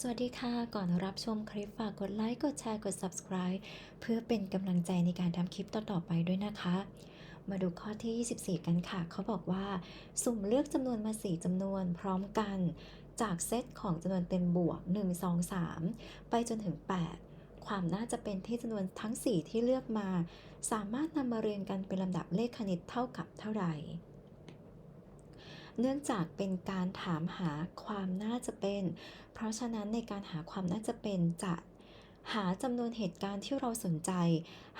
สวัสดีค่ะ ก่อนรับชมคลิปฝากกดไลค์ กดแชร์ กด subscribe เพื่อเป็นกำลังใจในการทำคลิปต่อ ๆ ไปด้วยนะคะ มาดูข้อที่ 24 กันค่ะ เขาบอกว่า สุ่มเลือกจำนวนมา 4จำนวนพร้อมกันจากเซตของจำนวนเต็มบวก 1 2 3 ไปจนถึง 8 ความน่าจะเป็นที่จำนวนทั้ง 4 ที่เลือกมา สามารถนำมาเรียงกันเป็นลำดับเลขคณิตเท่ากับเท่าไหร่ เนื่องจากเป็นการถามหาความน่าจะเป็น เพราะฉะนั้นในการหาความน่าจะเป็นจะหาจำนวนเหตุการณ์ที่เราสนใจ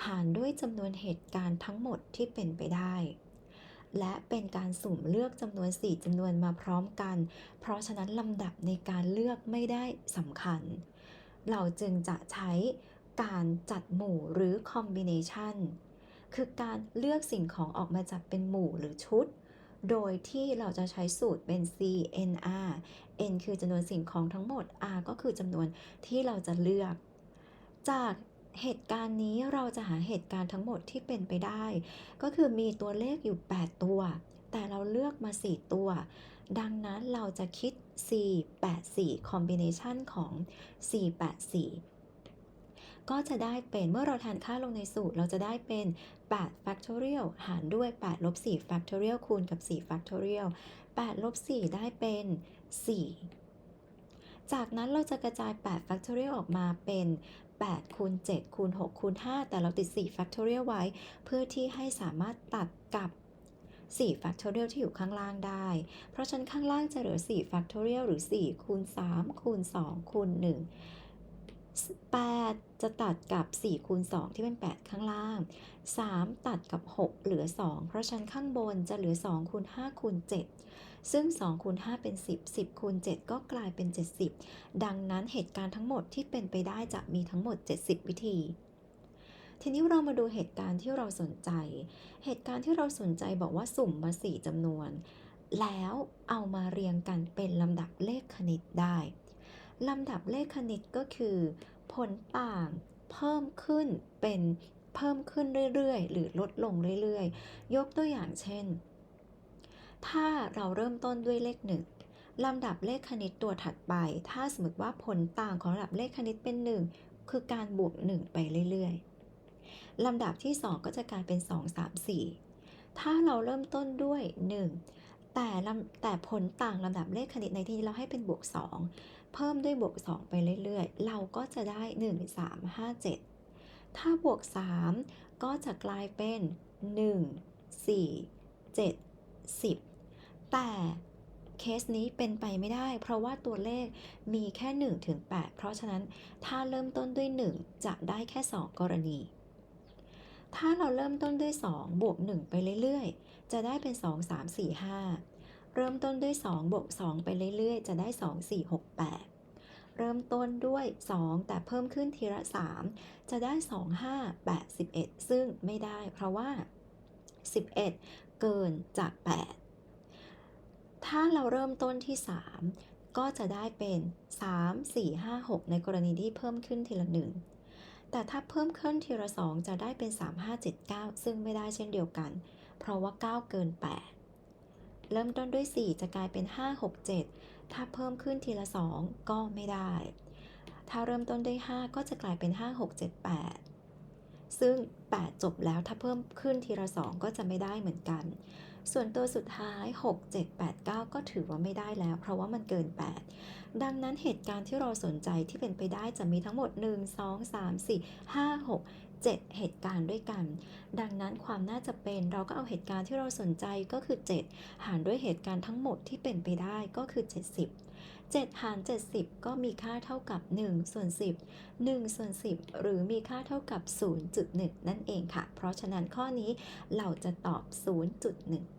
หารด้วยจำนวนเหตุการณ์ทั้งหมดที่เป็นไปได้ และเป็นการสุ่มเลือกจำนวน 4จำนวนมาพร้อมกัน เพราะฉะนั้นลำดับในการเลือกไม่ได้สำคัญ เราจึงจะใช้การจัดหมู่หรือ combination คือการเลือกสิ่งของออกมาจัดเป็นหมู่หรือชุด โดยที่เราจะใช้สูตรเป็น C N R N คือจำนวนสิ่งของทั้งหมด R ก็คือจำนวนที่เราจะเลือก จากเหตุการณ์นี้เราจะหาเหตุการณ์ทั้งหมดที่เป็นไปได้ ก็คือมีตัวเลขอยู่ 8 ตัว แต่เราเลือกมา 4 ตัว ดังนั้นเราจะคิด C 8 4 combination ของ C 8 4 ก็จะได้เป็นเมื่อเราแทนค่าลงในสูตร เราจะได้เป็น8 factorial หารด้วย8ลบ4 factorial คูณกับ4 factorial 8ลบ4ได้เป็น 4 จากนั้นเราจะกระจาย8 factorial ออกมาเป็น8คูณ7คูณ6คูณ5แต่เราติด4 factorial ไว้ เพื่อที่ให้สามารถตัดกับ4 factorial ที่อยู่ข้างล่างได้ เพราะฉะนั้นข้างล่างจะเหลือ 4 factorial หรือ 4 คูณ 3 คูณ 2 คูณ 1 8 จะตัดกับ4คูณ2ที่เป็น 8 ข้างล่าง 3 ตัดกับ 6 เหลือ 2 เพราะฉะนั้นข้างบนจะเหลือ2คูณ5คูณ7 ซึ่ง2คูณ5เป็น 10 10คูณ7ก็กลายเป็น 70 ดังนั้นเหตุการณ์ทั้งหมดที่เป็นไปได้จะมีทั้งหมด 70 วิธี ทีนี้เรามาดูเหตุการณ์ที่เราสนใจ เหตุการณ์ที่เราสนใจบอกว่าสุ่มมา 4จำนวน แล้วเอามาเรียงกันเป็นลำดับเลขคณิตได้ ลำดับเลขคณิตก็คือ ผลต่างเพิ่มขึ้นเป็นเพิ่มขึ้นเรื่อยๆ หรือลดลงเรื่อยๆ ยกตัวอย่างเช่น ถ้าเราเริ่มต้นด้วยเลขหนึ่งลำดับเลขคณิตตัวถัดไป ถ้าสมมติว่าผลต่างของลำดับเลขคณิตเป็น 1 คือการบวก 1 ไปเรื่อยๆ ลำดับที่ 2 ก็จะกลายเป็น 2 3 4 ถ้าเราเริ่มต้นด้วย 1 แต่แต่ผลต่างลำดับเลขคณิตในที่นี้เราให้เป็นบวก 2 เพิ่มด้วยบวก 2 ไปเรื่อยๆ เราก็จะได้ 1 3 5 7 ถ้าบวก 3 ก็จะกลายเป็น 1 4 7 10 แต่เคสนี้เป็นไปไม่ได้ เพราะว่าตัวเลขมีแค่1ถึง8เพราะฉะนั้นถ้าเริ่มต้นด้วย 1 จะได้แค่ 2 กรณี ถ้าเราเริ่มต้นด้วย 2 บวก 1 ไปเรื่อยๆ จะได้เป็น 2 3 4 5 เริ่มต้นด้วย 2 บวก 2 ไปเรื่อยๆ จะได้ 2 4 6 8 เริ่มต้นด้วย 2 แต่เพิ่มขึ้นทีละ 3 จะได้ 2 5 8 11 ซึ่งไม่ได้เพราะว่า 11 เกินจาก 8 ถ้าเราเริ่มต้นที่ 3 ก็จะได้เป็น 3 4 5 6 ในกรณีที่เพิ่มขึ้นทีละ1แต่ถ้าเพิ่มขึ้นทีละ 2 จะได้เป็น 3 5 7 9 ซึ่งไม่ได้เช่นเดียวกัน เพราะว่า 9 เกิน 8 เริ่มต้นด้วย 4 จะกลายเป็น 5 6 7 ถ้าเพิ่มขึ้นทีละ 2 ก็ไม่ได้ ถ้าเริ่มต้นด้วย5ก็จะกลายเป็น 5 6 7 8 ซึ่ง 8 จบแล้วถ้าเพิ่มขึ้นทีละ 2 ก็จะไม่ได้เหมือนกัน ส่วนตัวสุดท้าย 6 7 8 9 ก็ถือว่าไม่ได้แล้ว เพราะว่ามันเกิน 8 ดังนั้นเหตุการณ์ที่เราสนใจที่เป็นไปได้จะมีทั้งหมด 1 2 3 4 5 6 7 เหตุการณ์ด้วยกัน ดังนั้นความน่าจะเป็นเราก็เอาเหตุการณ์ที่เราสนใจก็คือ 7 หารด้วยเหตุการณ์ทั้งหมดที่เป็นไปได้ก็คือ 70 7 หาร 70 ก็มีค่าเท่ากับ 1 ส่วน 10 1 ส่วน 10 หรือมีค่าเท่ากับ 0.1 นั่นเองค่ะ เพราะฉะนั้นข้อนี้เราจะตอบ 0.1